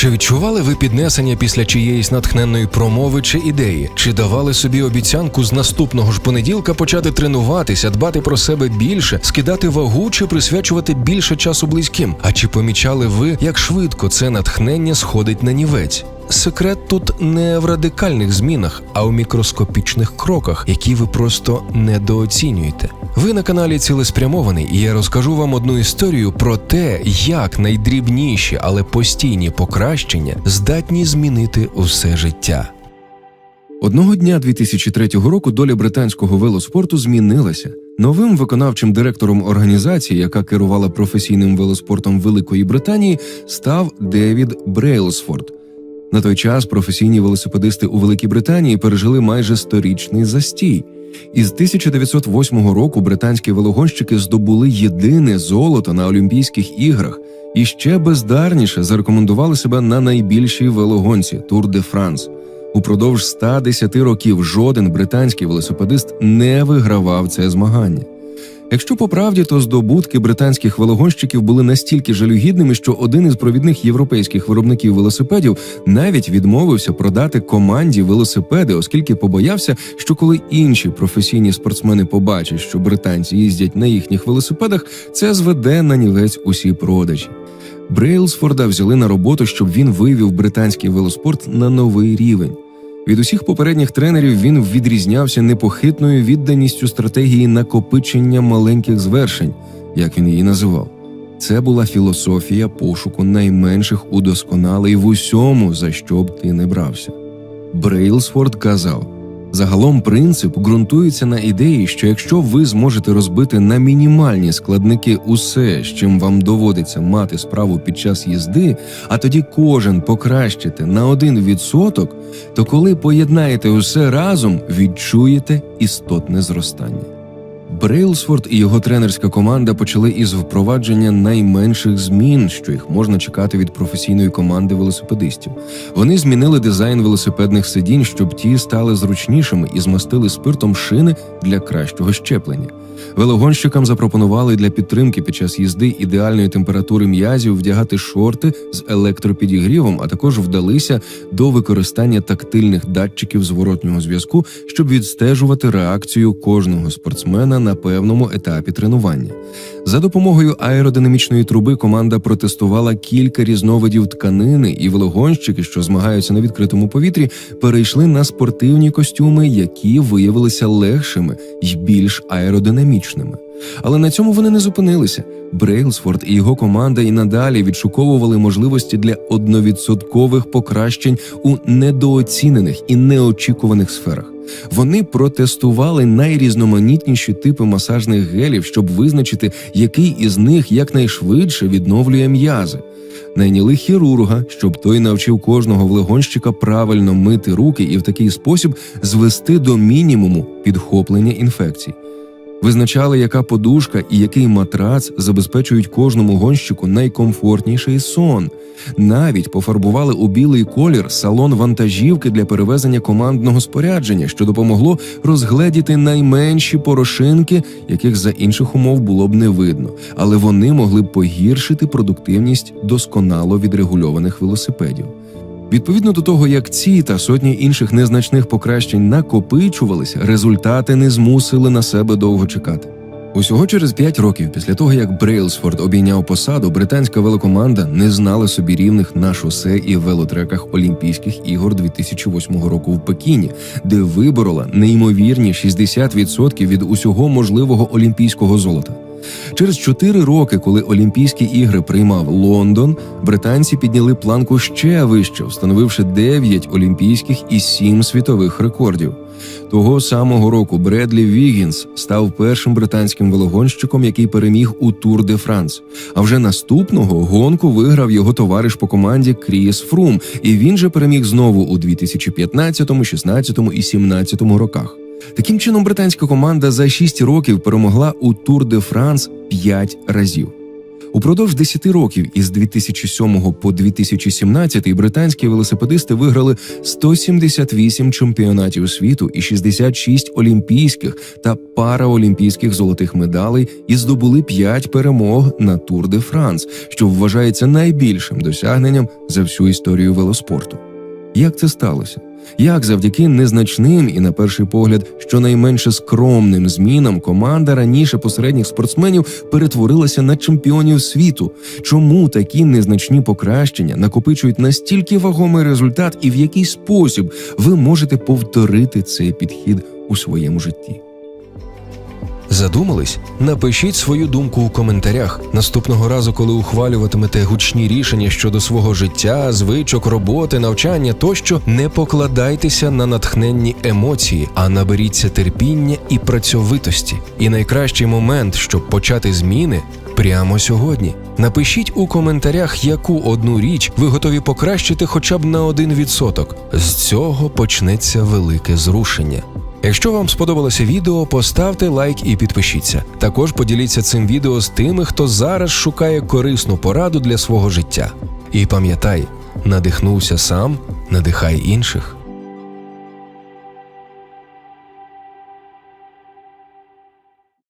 Чи відчували ви піднесення після чиєїсь натхненної промови чи ідеї? Чи давали собі обіцянку з наступного ж понеділка почати тренуватися, дбати про себе більше, скидати вагу чи присвячувати більше часу близьким? А чи помічали ви, як швидко це натхнення сходить на нівець? Секрет тут не в радикальних змінах, а у мікроскопічних кроках, які ви просто недооцінюєте. Ви на каналі цілеспрямований, і я розкажу вам одну історію про те, як найдрібніші, але постійні покращення здатні змінити усе життя. Одного дня 2003 року доля британського велоспорту змінилася. Новим виконавчим директором організації, яка керувала професійним велоспортом Великої Британії, став Девід Брейлсфорд. На той час професійні велосипедисти у Великій Британії пережили майже сторічний застій. Із 1908 року британські велогонщики здобули єдине золото на Олімпійських іграх і ще бездарніше зарекомендували себе на найбільшій велогонці Тур де Франс. Упродовж 110 років жоден британський велосипедист не вигравав це змагання. Якщо по правді, то здобутки британських велогонщиків були настільки жалюгідними, що один із провідних європейських виробників велосипедів навіть відмовився продати команді велосипеди, оскільки побоявся, що коли інші професійні спортсмени побачать, що британці їздять на їхніх велосипедах, це зведе на нівець усі продажі. Брейлсфорда взяли на роботу, щоб він вивів британський велоспорт на новий рівень. Від усіх попередніх тренерів він відрізнявся непохитною відданістю стратегії накопичення маленьких звершень, як він її називав. Це була філософія пошуку найменших удосконалей в усьому, за що б ти не брався. Брейлсфорд казав: загалом принцип ґрунтується на ідеї, що якщо ви зможете розбити на мінімальні складники усе, з чим вам доводиться мати справу під час їзди, а тоді кожен покращите на один відсоток, то коли поєднаєте усе разом, відчуєте істотне зростання. Брейлсфорд і його тренерська команда почали із впровадження найменших змін, що їх можна чекати від професійної команди велосипедистів. Вони змінили дизайн велосипедних сидінь, щоб ті стали зручнішими і змастили спиртом шини для кращого щеплення. Велогонщикам запропонували для підтримки під час їзди ідеальної температури м'язів вдягати шорти з електропідігрівом, а також вдалися до використання тактильних датчиків зворотнього зв'язку, щоб відстежувати реакцію кожного спортсмена на певному етапі тренування. За допомогою аеродинамічної труби команда протестувала кілька різновидів тканини, і велогонщики, що змагаються на відкритому повітрі, перейшли на спортивні костюми, які виявилися легшими й більш аеродинамічними. Але на цьому вони не зупинилися. Брейлсфорд і його команда і надалі відшуковували можливості для одновідсоткових покращень у недооцінених і неочікуваних сферах. Вони протестували найрізноманітніші типи масажних гелів, щоб визначити, який із них якнайшвидше відновлює м'язи. Найняли хірурга, щоб той навчив кожного влегонщика правильно мити руки і в такий спосіб звести до мінімуму підхоплення інфекцій. Визначали, яка подушка і який матрац забезпечують кожному гонщику найкомфортніший сон. Навіть пофарбували у білий колір салон вантажівки для перевезення командного спорядження, що допомогло розгледіти найменші порошинки, яких за інших умов було б не видно, але вони могли б погіршити продуктивність досконало відрегульованих велосипедів. Відповідно до того, як ці та сотні інших незначних покращень накопичувалися, результати не змусили на себе довго чекати. Усього через п'ять років після того, як Брейлсфорд обійняв посаду, британська велокоманда не знала собі рівних на шосе і велотреках Олімпійських ігор 2008 року в Пекіні, де виборола неймовірні 60% від усього можливого олімпійського золота. Через чотири роки, коли Олімпійські ігри приймав Лондон, британці підняли планку ще вище, встановивши 9 олімпійських і 7 світових рекордів. Того самого року Бредлі Вігінс став першим британським велогонщиком, який переміг у Тур де Франс. А вже наступного гонку виграв його товариш по команді Кріс Фрум, і він же переміг знову у 2015, 16 і 17 роках. Таким чином, британська команда за 6 років перемогла у Тур де Франс 5 разів. Упродовж 10 років із 2007 по 2017 британські велосипедисти виграли 178 чемпіонатів світу і 66 олімпійських та параолімпійських золотих медалей і здобули 5 перемог на Тур де Франс, що вважається найбільшим досягненням за всю історію велоспорту. Як це сталося? Як завдяки незначним і, на перший погляд, щонайменше скромним змінам команда раніше посередніх спортсменів перетворилася на чемпіонів світу? Чому такі незначні покращення накопичують настільки вагомий результат, і в який спосіб ви можете повторити цей підхід у своєму житті? Задумались? Напишіть свою думку у коментарях. Наступного разу, коли ухвалюватимете гучні рішення щодо свого життя, звичок, роботи, навчання тощо, не покладайтеся на натхненні емоції, а наберіться терпіння і працьовитості. І найкращий момент, щоб почати зміни. Прямо сьогодні напишіть у коментарях, яку одну річ ви готові покращити хоча б на один відсоток. З цього почнеться велике зрушення. Якщо вам сподобалося відео, поставте лайк і підпишіться. Також поділіться цим відео з тими, хто зараз шукає корисну пораду для свого життя. І пам'ятай, надихнувся сам, надихай інших.